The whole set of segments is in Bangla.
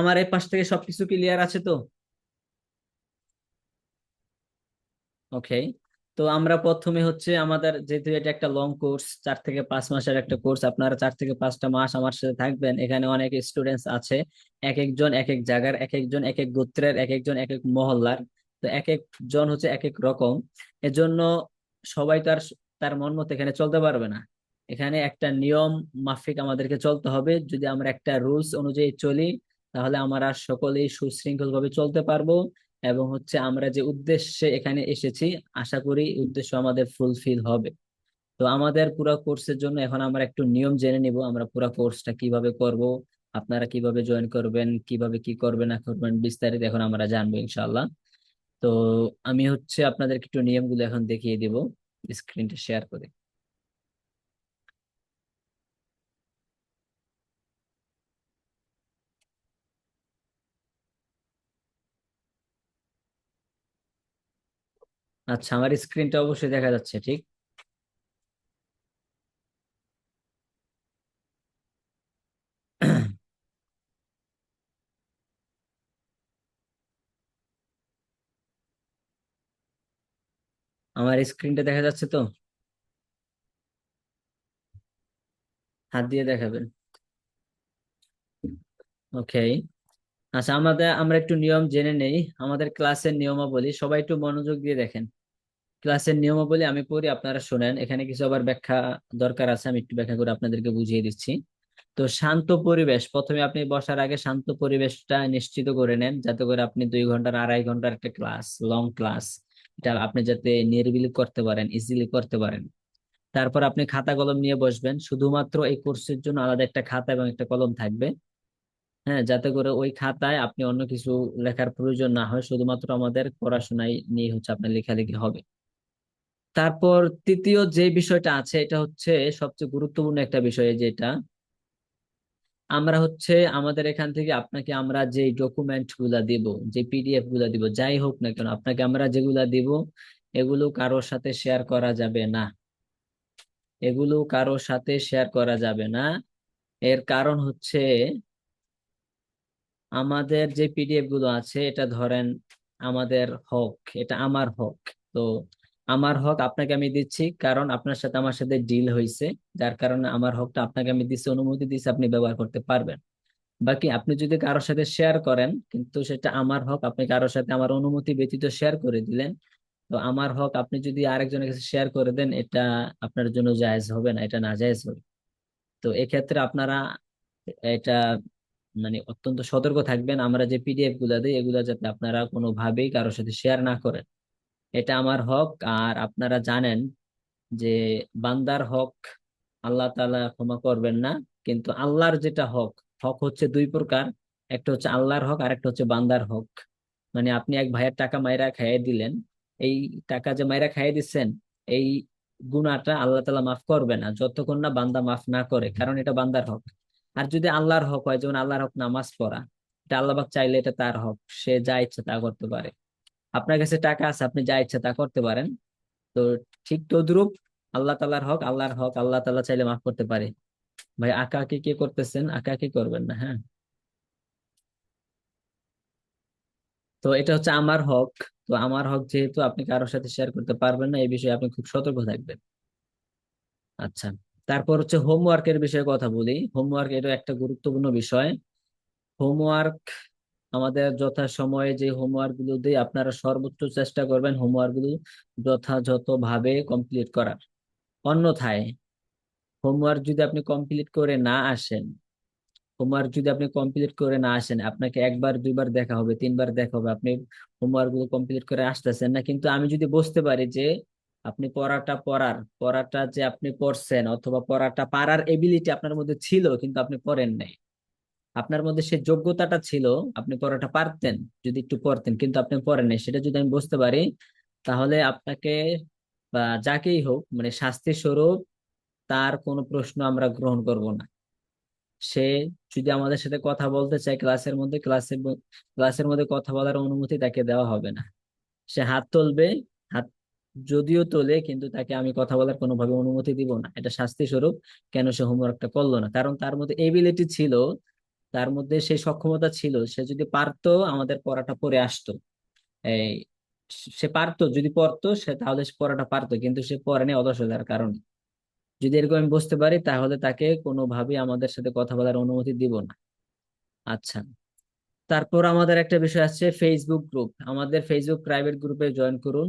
আমার এই পাশ থেকে সবকিছু ক্লিয়ার আছে তো? ওকে তো আমরা প্রথমে হচ্ছে আমাদের, যেহেতু এটা একটা লং কোর্স চার থেকে পাঁচ মাসের একটা কোর্স আপনারা চার থেকে পাঁচটা মাস আমার সাথে থাকবেন। এখানে অনেক স্টুডেন্টস আছে এক একজন এক এক জায়গার এক একজন এক এক গোত্রের এক একজন এক এক মহল্লার, তো এক একজন হচ্ছে এক এক রকম। এজন্য সবাই তার তার মন মতো এখানে চলতে পারবে না। এখানে একটা নিয়ম মাফিক আমাদেরকে চলতে হবে। যদি আমরা একটা রুলস অনুযায়ী চলি তাহলে আমরা সকলেই সুশৃঙ্খল ভাবে চলতে পারব এবং হচ্ছে আমরা যে উদ্দেশ্যে এখানে এসেছি, আশা করি উদ্দেশ্য আমাদের ফুলফিল হবে। তো আমাদের পুরো কোর্সের জন্য এখন আমরা একটু নিয়ম জেনে নিব, আমরা পুরো কোর্সটা কীভাবে করব, আপনারা কীভাবে জয়েন করবেন, কীভাবে কি করবেন, না করবেন, বিস্তারিত এখন আমরা জানব ইনশাল্লাহ তো আমি হচ্ছে আপনাদেরকে একটু নিয়মগুলো এখন দেখিয়ে দিব স্ক্রিনটা শেয়ার করে। আচ্ছা আমার স্ক্রিনটা অবশ্যই দেখা যাচ্ছে, ঠিক? আমার স্ক্রিনটা দেখা যাচ্ছে তো? হাত দিয়ে দেখাবেন। ওকে। আচ্ছা আমাদের, আমরা একটু নিয়ম জেনে নেই। আমাদের ক্লাসের নিয়মাবলী, সবাই একটু মনোযোগ দিয়ে দেখেন। ক্লাসের নিয়মাবলী আমি পড়ি, আপনারা শোনেন। এখানে কিছু আবার ব্যাখ্যা দরকার আছে, আমি একটু ব্যাখ্যা করে আপনাদেরকে বুঝিয়ে দিচ্ছি। তো শান্ত পরিবেশ, প্রথমে আপনি বসার আগে শান্ত পরিবেশটা নিশ্চিত করে নেন, যাতে করে আপনি দুই ঘণ্টার, আড়াই ঘণ্টার একটা ক্লাস লং ক্লাস এটা আপনি যাতে নিরিবিলি করতে পারেন ইজিলি করতে পারেন। তারপর আপনি খাতা কলম নিয়ে বসবেন। শুধুমাত্র এই কোর্সের জন্য আলাদা একটা খাতা এবং একটা কলম থাকবে। হ্যাঁ যাতে করে ওই খাতায় আপনি অন্য কিছু লেখার প্রয়োজন না হয়। শুধুমাত্র আমাদের পড়াশোনায় নিয়ে হচ্ছে আপনার লেখালেখি হবে। তারপর তৃতীয় যে বিষয়টা আছে, এটা হচ্ছে সবচেয়ে গুরুত্বপূর্ণ একটা বিষয় যেটা। আমরা হচ্ছে আমাদের এখান থেকে আপনাকে আমরা যে ডকুমেন্টগুলা দিব, যে পিডিএফগুলা দিব, যাই হোক না কেন, আপনাকে আমরা যেগুলা দিব, এগুলো কারোর সাথে শেয়ার করা যাবে না। এগুলো কারোর সাথে শেয়ার করা যাবে না। এর কারণ হচ্ছে আমাদের যে পিডিএফগুলো আছে, এটা ধরেন আমাদের হক, এটা আমার হক। তো আমার হক আপনাকে আমি দিচ্ছি কারণ আপনার সাথে আমার সাথে ডিল হয়েছে যার কারণে আমার হকটা আপনাকে আমি দিচ্ছি অনুমতি দিচ্ছি আপনি ব্যবহার করতে পারবেন। বাকি আপনি যদি কারোর সাথে শেয়ার করেন, কিন্তু সেটা আমার হক, আপনি কারোর সাথে আমার অনুমতি ব্যতীত শেয়ার করে দিলেন, তো আমার হক আপনি যদি আরেকজনের কাছে শেয়ার করে দেন, এটা আপনার জন্য জায়েজ হবে না, এটা না জায়েজ হবে। তো এক্ষেত্রে আপনারা এটা মানে অত্যন্ত সতর্ক থাকবেন। আমরা যে পিডিএফগুলা দিই, এগুলা যাতে আপনারা কোনোভাবেই কারোর সাথে শেয়ার না করেন। এটা আমার হক। আর আপনারা জানেন যে বান্দার হক আল্লাহ তালা ক্ষমা করবেন না। কিন্তু আল্লাহর যেটা হক হক হচ্ছে দুই প্রকার। একটা হচ্ছে আল্লাহর হক আর একটা হচ্ছে বান্দার হক। মানে আপনি এক ভাইয়ের টাকা মাইরা খাইয়ে দিলেন, এই টাকা যে মাইরা খাইয়ে দিচ্ছেন, এই গুণাটা আল্লাহ তালা মাফ করবে না, যতক্ষণ না বান্দা মাফ না করে, কারণ এটা বান্দার হক। আর যদি আল্লাহর হক হয়, যেমন আল্লাহর হক নামাজ পড়া, এটা আল্লাহ চাইলে এটা তার হক, সে যা ইচ্ছা তা করতে পারে। আপনার কাছে টাকা আছে, আপনি যা ইচ্ছা তা করতে পারেন। তো ঠিক তদ্রুপ আল্লাহ তালার হক, আল্লাহর হক আল্লাহ তালা চাইলে মাফ করতে পারে। ভাই, আঁকা আঁকি কি করতেছেন? আঁকা আঁকি করবেন না হ্যাঁ। তো এটা হচ্ছে আমার হক। তো আমার হক যেহেতু আপনি কারোর সাথে শেয়ার করতে পারবেন না, এই বিষয়ে আপনি খুব সতর্ক থাকবেন। আচ্ছা। তারপর হচ্ছে হোমওয়ার্কের বিষয়ে কথা বলি। হোমওয়ার্ক এটা একটা গুরুত্বপূর্ণ বিষয়। হোমওয়ার্ক আমাদের যথাসময়ে যে হোমওয়ার্কগুলো দিই আপনারা সর্বোচ্চ চেষ্টা করবেন হোমওয়ার্কগুলো যথাযথভাবে কমপ্লিট করার। অন্যথায় হোমওয়ার্ক যদি আপনি কমপ্লিট করে না আসেন হোমওয়ার্ক যদি আপনি কমপ্লিট করে না আসেন, আপনাকে একবার, দুইবার দেখা হবে, তিনবার দেখা হবে, আপনি হোমওয়ার্কগুলো কমপ্লিট করে আসতেছেন না। কিন্তু আমি যদি বুঝতে পারি যে আপনি পড়াটা পড়ার, পড়াটা যে আপনি পড়ছেন অথবা পড়াটা পারার এবিলিটি আপনার মধ্যে ছিল কিন্তু আপনি পড়েন নাই। আপনার মধ্যে সে যোগ্যতাটা ছিল, আপনি পড়াটা পারতেন, যদি একটু পড়তেন, কিন্তু আপনি পড়েন নাই। সেটা যদি আমি বুঝতে পারি, তাহলে আপনাকে বা যাকেই হোক মানে শাস্তি স্বরূপ তার কোনো প্রশ্ন আমরা গ্রহণ করব না। সে যদি আমাদের সাথে কথা বলতে চায়, ক্লাসের মধ্যে ক্লাসের ক্লাসের মধ্যে কথা বলার অনুমতি তাকে দেওয়া হবে না। সে হাত তুলবে, হাত যদিও তোলে, কিন্তু তাকে আমি কথা বলার কোনোভাবে অনুমতি দিব না। এটা শাস্তি স্বরূপ কেন সে হোমওয়ার্কটা করল না? কারণ তার মধ্যে এবিলিটি ছিল, তার মধ্যে সেই সক্ষমতা ছিল, সে যদি পারতো, আমাদের পড়াটা পড়ে আসতো। এই, সে পারতো, যদি পড়তো, সে তাহলে সে পড়াটা পারতো, কিন্তু সে পড়েনি অলসতার কারণে। যদি এরকম আমি বুঝতে পারি, তাহলে তাকে কোনোভাবেই আমাদের সাথে কথা বলার অনুমতি দিব না। আচ্ছা। তারপর আমাদের একটা বিষয় আছে ফেসবুক গ্রুপ আমাদের ফেসবুক প্রাইভেট গ্রুপে জয়েন করুন।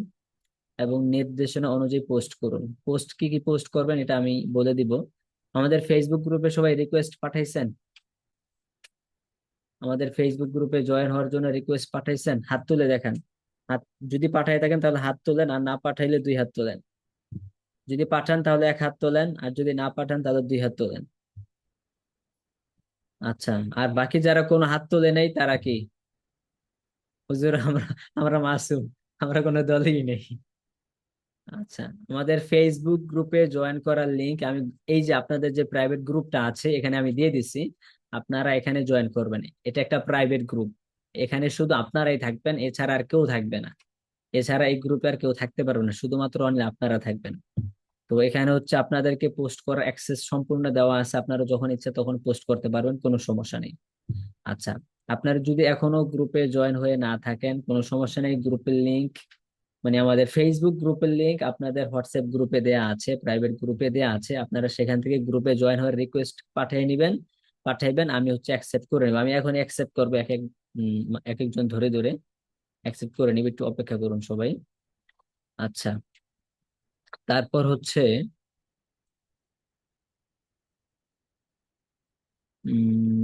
এবং নির্দেশনা অনুযায়ী পোস্ট করুন। পোস্ট কি কি পোস্ট করবেন এটা আমি বলে দিব। আমাদের ফেসবুক গ্রুপে সবাই রিকোয়েস্ট পাঠাইছেন? আমাদের ফেসবুক গ্রুপে জয়েন হওয়ার জন্য রিকোয়েস্ট পাঠাইছেন? হাত তুলে দেখেন। হাত, যদি পাঠাই থাকেন তাহলে হাত তোলেন, আর না পাঠাইলে দুই হাত তোলেন। যদি পাঠান তাহলে এক হাত তোলেন, আর যদি না পাঠান তাহলে দুই হাত তোলেন। আচ্ছা আর বাকি যারা কোনো হাত তোলে নেই, তারা কি? হুজুর, আমরা আমরা মাসুম, আমরা কোনো দলই নেই। আচ্ছা আমাদের ফেসবুক গ্রুপে জয়েন করার লিংক আমি, এই যে আপনাদের যে প্রাইভেট গ্রুপটা আছে, এখানে আমি দিয়ে দিছি। আপনারা এখানে জয়েন করবেন। এটা একটা প্রাইভেট গ্রুপ এখানে শুধু আপনারাই থাকবেন, এছাড়া আর কেউ থাকবে না। এছাড়া এই গ্রুপে আর কেউ থাকতে পারবে না, শুধুমাত্র অনলি আপনারা থাকবেন। তো এখানে হচ্ছে আপনাদেরকে পোস্ট করার অ্যাক্সেস সম্পূর্ণ দেওয়া আছে। আপনারা যখন ইচ্ছে তখন পোস্ট করতে পারবেন, কোনো সমস্যা নেই। আচ্ছা আপনারা যদি এখনও গ্রুপে জয়েন হয়ে না থাকেন, কোনো সমস্যা নেই গ্রুপের লিংক মানে আমাদের ফেসবুক গ্রুপের লিংক আপনাদের হোয়াটসঅ্যাপ গ্রুপে দেয়া আছে প্রাইভেট গ্রুপে দেয়া আছে। আপনারা সেখান থেকে গ্রুপে জয়েন হওয়ার রিকোয়েস্ট পাঠিয়ে নেবেন। পাঠাইবেন, আমি হচ্ছে অ্যাকসেপ্ট করে নেব। আমি এখন অ্যাকসেপ্ট করব এক এক এক একজন ধরে ধরে। অ্যাকসেপ্ট করে নিব, একটু অপেক্ষা করুন সবাই। আচ্ছা। তারপর হচ্ছে, উম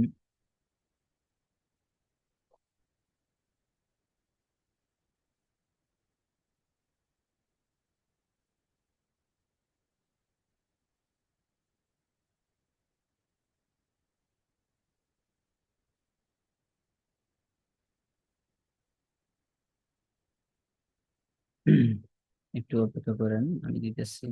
একটু অপেক্ষা করেন আমি দিতেছি।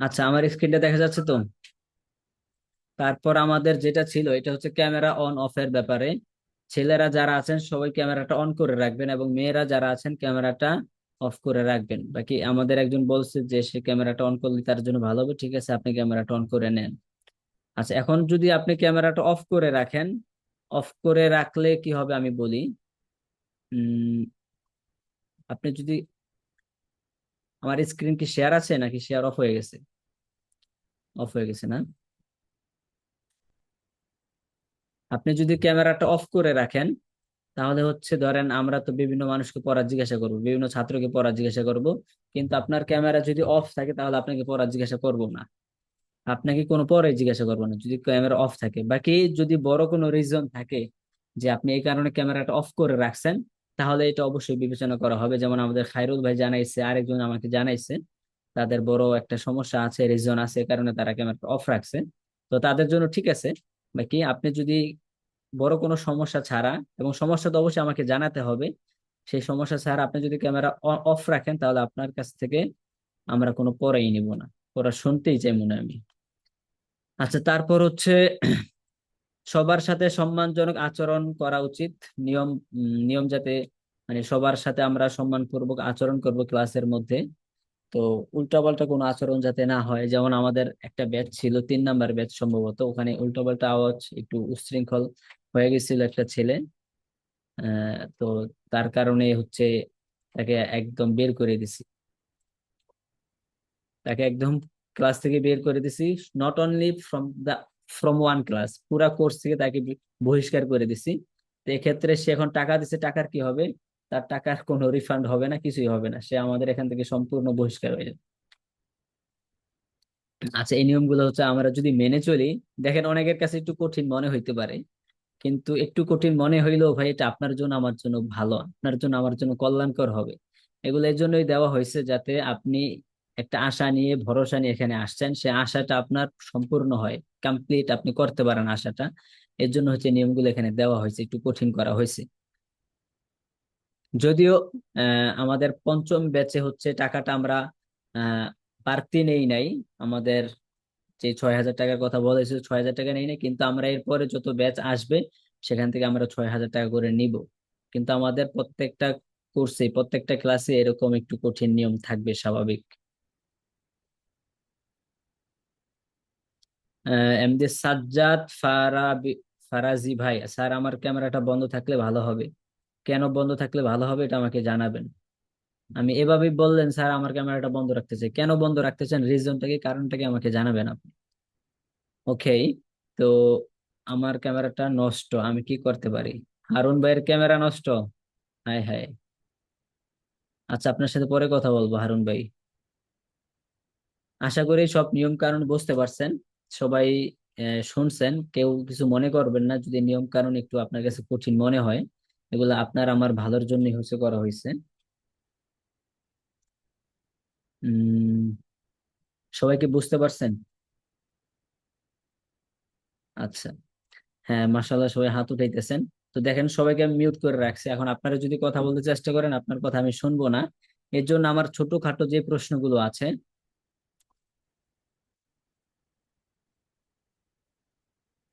আচ্ছা আমার স্ক্রিনটা দেখা যাচ্ছে তো? তারপর আমাদের যেটা ছিল, এটা হচ্ছে ক্যামেরা অন অফ এর ব্যাপারে। ছেলেরা যারা আছেন, সবাই ক্যামেরাটা অন করে রাখবেন এবং মেয়েরা যারা আছেন, ক্যামেরাটা অফ করে রাখবেন। বাকি আমাদের একজন বলছে যে, সে ক্যামেরাটা অন করলে তার জন্য ভালো হবে। ঠিক আছে, আপনি ক্যামেরাটা অন করে নেন। আচ্ছা এখন যদি আপনি ক্যামেরাটা অফ করে রাখেন, অফ করে রাখলে কি হবে আমি বলি? উম, আপনি যদি আমার স্ক্রিন কি শেয়ার আছে নাকি শেয়ার অফ হয়ে গেছে? অফ হয়ে গেছে না? আপনি যদি ক্যামেরাটা অফ করে রাখেন, তাহলে হচ্ছে ধরেন আমরা তো বিভিন্ন মানুষকে পড়া জিজ্ঞাসা করব, বিভিন্ন ছাত্রকে পড়া জিজ্ঞাসা করব, কিন্তু আপনার ক্যামেরা যদি অফ থাকে, তাহলে আপনাকে পড়া জিজ্ঞাসা করব না। আপনাকে কোনো পরে জিজ্ঞাসা করব না, যদি ক্যামেরা অফ থাকে। বাকি যদি বড় কোনো রিজন থাকে যে আপনি এই কারণে ক্যামেরাটা অফ করে রাখছেন তাহলে এটা অবশ্যই বিবেচনা করা হবে। যেমন আমাদের খাইরুল ভাই জানাইছে, আরেকজন আমাকে জানাইছে, তাদের বড় একটা সমস্যা আছে, রিজন আছে কারণে তারা ক্যামেরাটা অফ রাখছে। তো তাদের জন্য ঠিক আছে। বাকি আপনি যদি বড় কোনো সমস্যা ছাড়া, এবং সমস্যা তো অবশ্যই আমাকে জানাতে হবে, সেই সমস্যা ছাড়া আপনি যদি ক্যামেরা অফ রাখেন, তাহলে আপনার কাছ থেকে আমরা কোনো পরেই নিব না। পড়া শুনতেই চাই মনে আমি। আচ্ছা তারপর হচ্ছে সবার সাথে সম্মানজনক আচরণ করা উচিত। নিয়ম নিয়ম যাতে মানে সবার সাথে আমরা সম্মানপূর্বক আচরণ করব ক্লাসের মধ্যে। তো উল্টাপাল্টা কোনো আচরণ যাতে না হয়, যেমন আমাদের একটা ব্যাচ ছিল, তিন নাম্বার ব্যাচ সম্ভবত, ওখানে উল্টাপাল্টা আওয়াজ, একটু উচ্ছৃঙ্খল হয়ে গেছিল একটা ছেলে। তো তার কারণে হচ্ছে তাকে একদম বের করে দিছি। তাকে একদম ক্লাস থেকে বের করে দিছি, not only from the from one class পুরা কোর্স থেকে তাকে বহিষ্কার করে দিছি। তো এক্ষেত্রে সে এখন টাকা দিছে, টাকার কি হবে? তার টাকার কোনো রিফান্ড হবে না, কিছুই হবে না। সে আমাদের এখান থেকে সম্পূর্ণ বহিষ্কার হয়ে যাবে। আচ্ছা এই নিয়মগুলো হচ্ছে আমরা যদি মেনে চলি, দেখেন অনেকের কাছে একটু কঠিন মনে হইতে পারে, কিন্তু একটু কঠিন মনে হইলেও ভাই এটা আপনার জন্য, আমার জন্য ভালো, আপনার জন্য, আমার জন্য কল্যাণকর হবে। এগুলো এর জন্যই দেওয়া হয়েছে যাতে আপনি একটা আশা নিয়ে, ভরসা নিয়ে এখানে আসছেন। সে আশাটা আপনার সম্পূর্ণ হয়। কমপ্লিট আপনি করতে পারেন আশাটা। এর জন্য হচ্ছে নিয়মগুলো এখানে দেওয়া হয়েছে, একটু কঠিন করা হয়েছে। যদিও আমাদের পঞ্চম ব্যাচে হচ্ছে টাকাটা আমরা বাড়তি নেই নাই। আমাদের যে ছয় হাজার টাকার কথা বলেছে ছয় হাজার টাকা নেই নাই। কিন্তু আমরা এরপরে যত ব্যাচ আসবে, সেখান থেকে আমরা ছয় হাজার টাকা করে নিব। কিন্তু আমাদের প্রত্যেকটা কোর্সে, প্রত্যেকটা ক্লাসে এরকম একটু কঠিন নিয়ম থাকবে স্বাভাবিক। এমডি সাজ্জাদ ফারাবি, ফারাজি ভাই, স্যার আমার ক্যামেরাটা বন্ধ থাকলে ভালো হবে। কেন বন্ধ থাকলে ভালো হবে এটা আমাকে জানাবেন। আমি এভাবেই বললেন, স্যার, আমার ক্যামেরাটা বন্ধ রাখতে চাই। কেন বন্ধ রাখতে চান? রিজনটাকে কারণটাকে আমাকে জানাবেন আপনি। ওকে তো আমার ক্যামেরাটা নষ্ট, আমি কি করতে পারি? হারুন ভাইয়ের ক্যামেরা নষ্ট? হায় হায়। আচ্ছা আপনার সাথে পরে কথা বলব, হারুন ভাই। আশা করি সব নিয়ম কানুন বুঝতে পারছেন। সবাই শুনছেন। কেউ কিছু মনে করবেন না, যদি নিয়ম কানুন একটু আপনার কাছে কঠিন মনে হয়। এগুলো আপনার আমার ভালোর জন্যই হচ্ছে করা হয়েছে সবাইকে বুঝতে পারছেন? আচ্ছা। হ্যাঁ মাশাআল্লাহ, সবাই হাত উঠাইতেছেন। তো দেখেন, সবাইকে আমি মিউট করে রাখছি। এখন আপনারা যদি কথা বলতে চেষ্টা করেন, আপনার কথা আমি শুনব না। এর জন্য আমার ছোটখাটো যে প্রশ্নগুলো আছে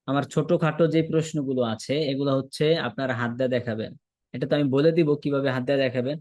আমার ছোটখাটো যে প্রশ্নগুলো আছে, এগুলো হচ্ছে আপনার হাত দিয়ে দেখাবেন। এটা তো আমি বলে দিব কীভাবে হাত দিয়ে দেখাবেন।